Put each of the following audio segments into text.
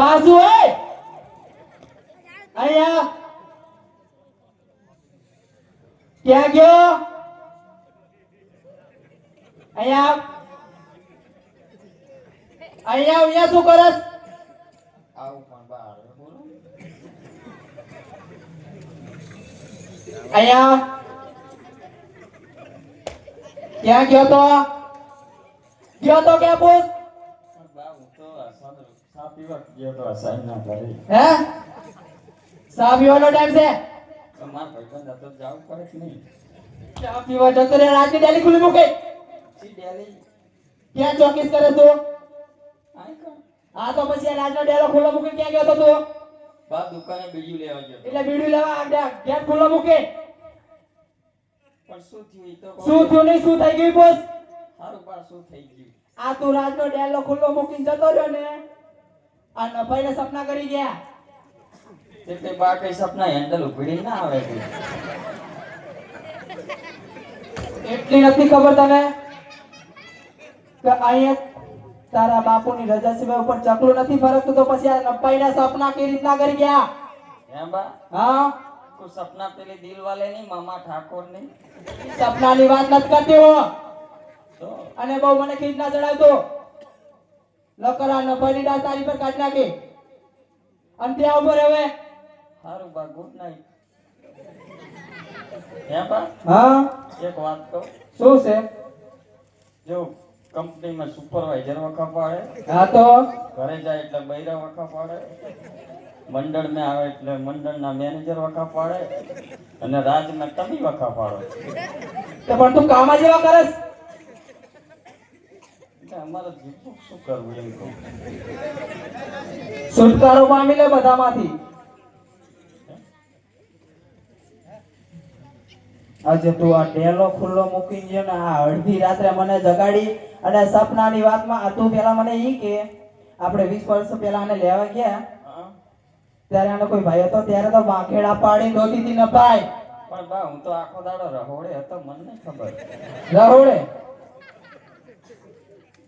પાછું હોય અહીંયા. ક્યાં ગયો? અહીંયા. અહીંયા અહીંયા શું કરસ આવું પણ બહાર અહીંયા. ક્યાં ગયો તો? ગયો તો ક્યાં પૂછ બા હું તો આ સાદો ચા પીવા ગયો તો આ સાંજના ઘરે હે? સા પીવાનો ટાઈમ છે. તો ભાઈબંધ હતો જવું પડે કે નહીં ચા પીવા જતો રે રાજની ડેલી ખુલ્લી મૂકે. સી ડેલી ક્યાં ચોકીસ કરે તું? આઈ કા તો પછી રાજનો ડેલો ખુલ્લો મૂકી ક્યાં ગયો તો તું? બા દુકાને બીજું લેવા ગયો એટલે બીડું લેવા આ ગેટ ખુલ્લો મૂકે. પણ શું થયું તો શું થયું નહીં? શું થઈ ગયું? બોસ સારું શું થઈ ગયું? આ તું રાજનો ડેલો ખુલ્લો મૂકીને જતો રહ્યો ને. આ નભાઈને સપના કરી ગયા. તે બા કઈ સપના હેન્ડલ ઉઘડી ના આવે એટલી નથી ખબર તને કે અહીંયા તારા બાપુની રજા સિવાય ઉપર ચકલું નથી ફરકતું તો પછી આ નભાઈના સપના કેવી રીતના કરી ગયા? એમ બા? હા? કોઈ સપના પેલી દિલ વાલે ની મામા ઠાકોરની સપના ની વાત નથી કરતી હું. અને બહુ મને ખીજ ના ચડાવતો. લકરા નભાઈની ડાળ તારી પર કાઢી નાખી. અને ત્યાં ઉપર હવે. સારું બા ગુડ નાઈટ હે બા? હા? એક વાત કહું. શું છે? જો કંપનીમાં સુપરવાઇઝર વખા પાડે. હા તો? ઘરે જાય એટલે બૈરા વખા પાડે. મંડળમાં આવે એટલે મંડળના મેનેજર વખા પાડે. અને રાજ ના તમે વખા પાડો. પણ તું કામ જેવા કરસ એટલે અમારે જીવવું શું કરવું એમ કહું છુટકારો પામી લે બધામાંથી. આજે તું આ ડેલો ખુલ્લો મૂકી છે ને આ અડધી રાત્રે મને જગાડી અને સપનાની વાતમાં આ તું પેલા મને ઈ કે આપણે 20 વર્ષ પહેલા આને લેવા ગયા. ત્યારે આનો કોઈ ભાઈ હતો? ત્યારે તો વાંખેડા પાડી નોતી હતી ન ભાઈ. પણ બા હું તો આખો દાડો રહોડે હતો મને ખબર. રહોડે?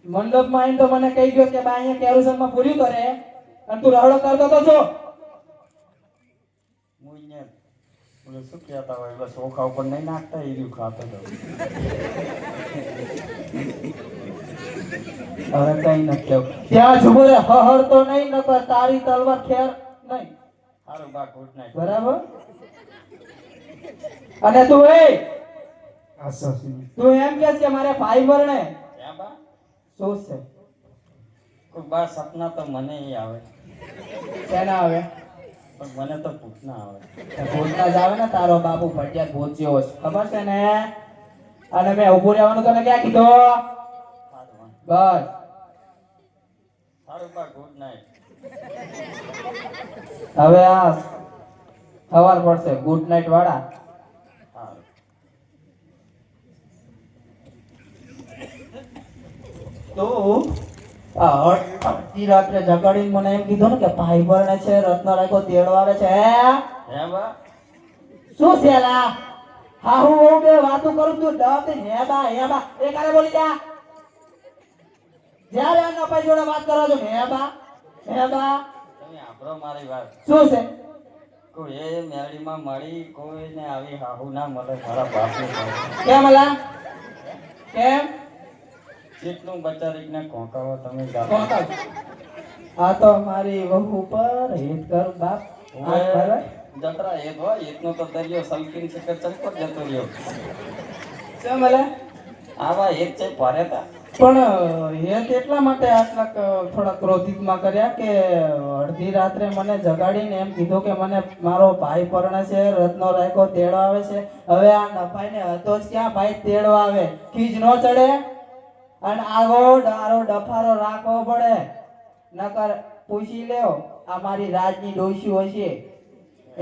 મંડપમાં આવીને તો મને કહી ગયો કે બા અહીંયા કેરોસનમાં પૂર્યું કરે અને તું રહડો કરતો તો છો હું અહીંયા ઓલું શું કહેતા હોય બસ ચોખા ઉપર નહીં નાખતા એ રહ્યું ખાતો હતો હવે કઈ નથી કેવું ત્યાં જુઓ રે હહર નહીં નકર તારી તલવાર ખેર નહીં. સારું બા ગુડ નાઇટ બરાબર? અને તું એ? તું એમ કે છે મારે ભાઈ ને. બા? શું છે? કોઈ બા સપના તો મને આવે. શેના આવે? પણ મને તો ભૂત ના આવે ભૂતના જ આવે ને તારો બાપુ ભટિયા ભૂત જેવો છે. ખબર છે ને? અને મેં ઉભું રહેવાનું તને ક્યાં કીધું? બસ. સારું બા ગુડ નાઇટ હવે આ સવાર પડશે. ગુડ નાઇટ વાળા સારું તો આ અડધી રાત્રે જગાડીને મને એમ કીધું ને કે ભાઈ ભરણે છે રત્ન રાખો તેડો છે. શું છે લા? હા હું હું બે વાતો કરું તું ડબ હે બા હે બા. એ કારે બોલી જા. જ્યારે આ નપાઈ જોડે વાત કરો છો. હે બા? હે બા? તમે આભરો મારી વાત. શું છે? કોઈ એ મેરડીમાં મળી કોઈને આવી હાહુ ના મળે. મારા બાપને. કેમ લા? કેમ? કેટલું બચારીને કોંકાવો તમે આ તો મારી વહુ પર હિત કર બાપ. જતરા એક હોય એકનો તો દરિયો સલકીન છે કે ચંપટ જતો રહ્યો. છે લા આવા એક છે ભારે તા. પણ હેત એટલા માટે આટલા થોડા ક્રોધિતમાં કર્યા કે અડધી રાત્રે મને જગાડીને એમ કીધું કે મને મારો ભાઈ પરણે છે રત્નો રાયકો તેડો આવે છે. હવે આ નફાઈને હતો જ ક્યાં? ભાઈ તેડો આવે. ખીજ નો ચડે. અને આવો ડારો ડફારો રાખવો પડે. નકર પૂછી લેવો આ મારી રાજની ડોશી હશે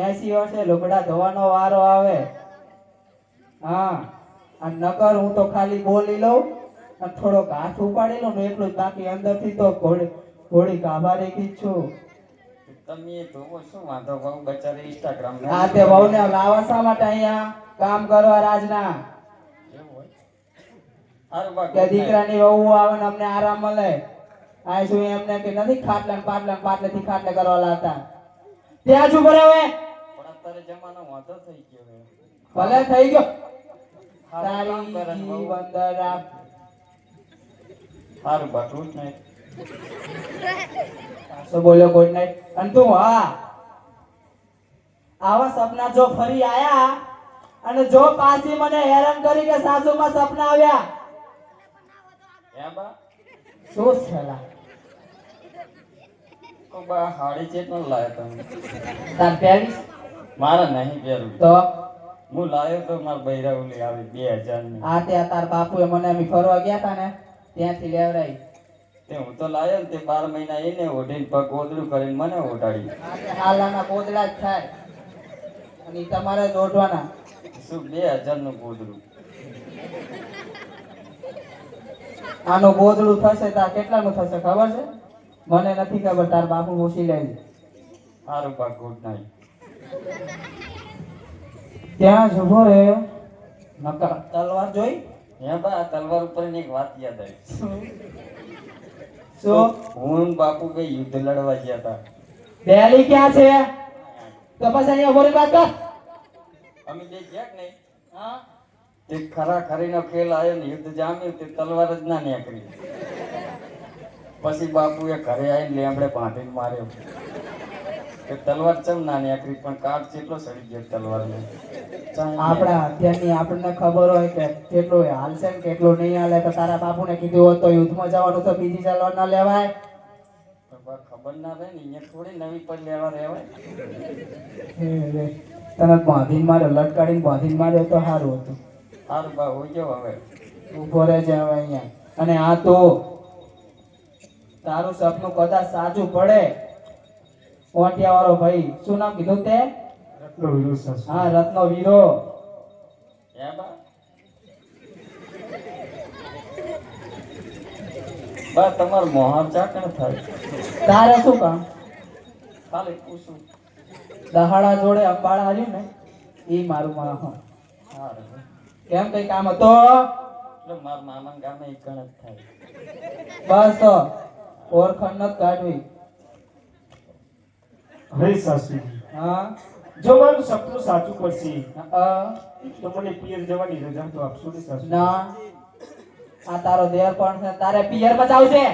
એસી વર્ષે લુગડા ધોવાનો વારો આવે. હા અને નકર હું તો ખાલી બોલી લઉં અને થોડોક હાથ ઉપાડી લઉં ને એટલું જ બાકી અંદરથી તો ઘોડી ઘોડી કાભા રેખી છું. તમે ધોવો શું વાંધો? બહુ બચારે ઇન્સ્ટાગ્રામ હા તે વહુને લાવા શા માટે અહીંયા કામ કરવા રાજના? કે દીકરાની વહુ આવે ને અમને આરામ મળે. આ શું એમને કે નથી ખાટલે ને પાટલે ને પાટલે થી ખાટલે કરવા લાતા ત્યાં શું કરે હવે પણ અત્યારે જમાનો વાંધો થઈ ગયો ભલે થઈ ગયો. તારી જીવન દરા. સારું બાટલું જ નહીં બોલ્યો ગુડ નાઈટ અને તું હા. આવા સપના જો ફરી આયા અને જો પાછી મને હેરાન કરી કે સાસુમાં સપના આવ્યા. શું તો બા હાડી ચેટનો લાયો તમે. તાર પહેરીશ? મારે નહીં પહેરવું. તો? હું લાયો તો મારા બૈરા ઓલી આવી બે હજારની ત્યાં તાર બાપુએ મને અમે ફરવા ગયા તા ને ત્યાંથી લેવડાઈ. તે હું તો લાયો ને તે બાર મહિના એને ઓઢીને પગ ઓદડું કરીને મને ઓઢાડી. હાલાના ગોદડા જ થાય. અને તમારે જ ઓઢવાના. શું બે હજારનું ગોદડું? આનું ગોદડું થશે કેટલા કેટલાનું થશે ખબર છે? મને નથી ખબર તાર બાપુ પૂછી લેજે સારું બા ગુડ નાઈટ ત્યાં જ ઊભો રહ્યો નકર તલવાર જોઈ? હે બા તલવાર ઉપર એક વાત યાદ આવી. શું? હું બાપુ કે યુદ્ધ લડવા ગયા હતા બેલી ક્યાં છે? તપાસ અહીંયા ઊભો રહી વાત કર. અમે જે ગયા કે નહીં? હા. તે ખરા ખરીનો ખેલ આવ્યો ને યુદ્ધ જામ્યું તે તલવાર જ ના નીકળી. પછી બાપુએ ઘરે આવીને લેમડે બાંધીને માર્યો. તે તલવાર ચમ ના નીકળી પણ કાટ કેટલો સડી ગયો તલવારને? આપણા અત્યારની આપણને ખબર હોય કે કેટલું હાલશે ને કેટલું નહીં હાલે તો તારા બાપુને કીધું હોત તો યુદ્ધમાં જવાનું તો બીજી ચાલવા ના લેવાય. ખબર ના રહે ને અહીંયા થોડી નવી પર લેવા રહેવાય. તને બાંધીને માર્યો લટકાડીને બાંધીને માર્યો તો સારું હતું. સારું બા હોઈ જાઓ હવે ઊભો રહેજે હવે અહીંયા. અને આ તો તારું સપનું કદાચ સાચું પડે. ઓટિયા વાળો ભાઈ શું નામ કીધું તે? હા રત્નો વીરો. હે બા? બા તમાર મોહર ચાકણ થાય. તારે શું કામ? ખાલી પૂછું. દહાડા જોડે અંબાળા આવ્યું ને એ મારું માહ સારું કેમ કઈ કામ હતો? એટલે મારા મામા ગામે એક જ થાય. બસ તો ઓળખણ ન કાઢવી. હરે સાસુજી. હા? જો મારું સપનું સાચું પડશે તો મને પિયર જવાની રજા તો આપશો ને સાસુ ના. આ તારો દેર પણ છે તારે પિયર બચાવશે.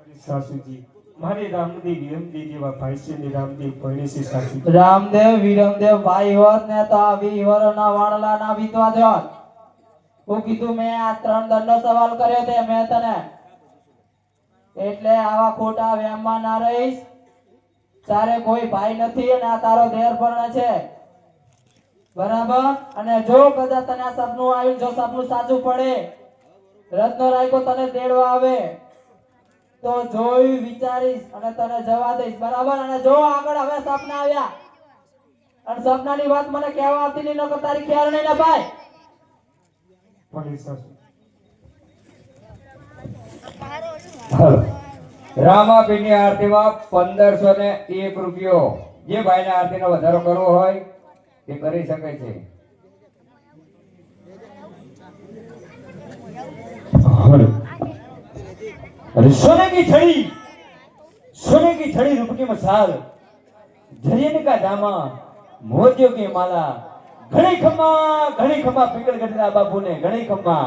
અરે સાસુજી મારે રામદેવ ભાઈ છે ને રામદેવ રામદેવ, વિરમદેવ, ભાઈ હોત ને તો ના વિધવા મેં આ ત્રણ દંડનો સવાલ કર્યો તે મેં તને. એટલે આવા ખોટા વ્યામમાં ના રહીશ. તારે કોઈ ભાઈ નથી અને આ તારો દેર પણ છે. બરાબર? અને જો કદાચ તને આ સપનું આવ્યું, જો સપનું સાચું પડે, રત્નો રાયકો તને તેડવા આવે. તો જોઈ વિચારીશ અને તને જવા દઈશ. બરાબર? અને જો આગળ હવે સપના આવ્યા. અને સપનાની વાત મને કહેવા આવતી નહીં, નકર તારી ખ્યાલ નહીં ને ભાઈ. રામાપીરની આરતીમાં પંદરસો ને એક રૂપિયો. જે ભાઈને આરતીનો વધારો કરવો હોય તે કરી શકે છે. अरे सोने की छड़ी सोने की छड़ी रूप की मसाल झरियन का दामा मोतियों की माला घड़ी खम्मा घड़ी खम्मा पिंगल गढ़ा बाबू ने घड़ी खम्मा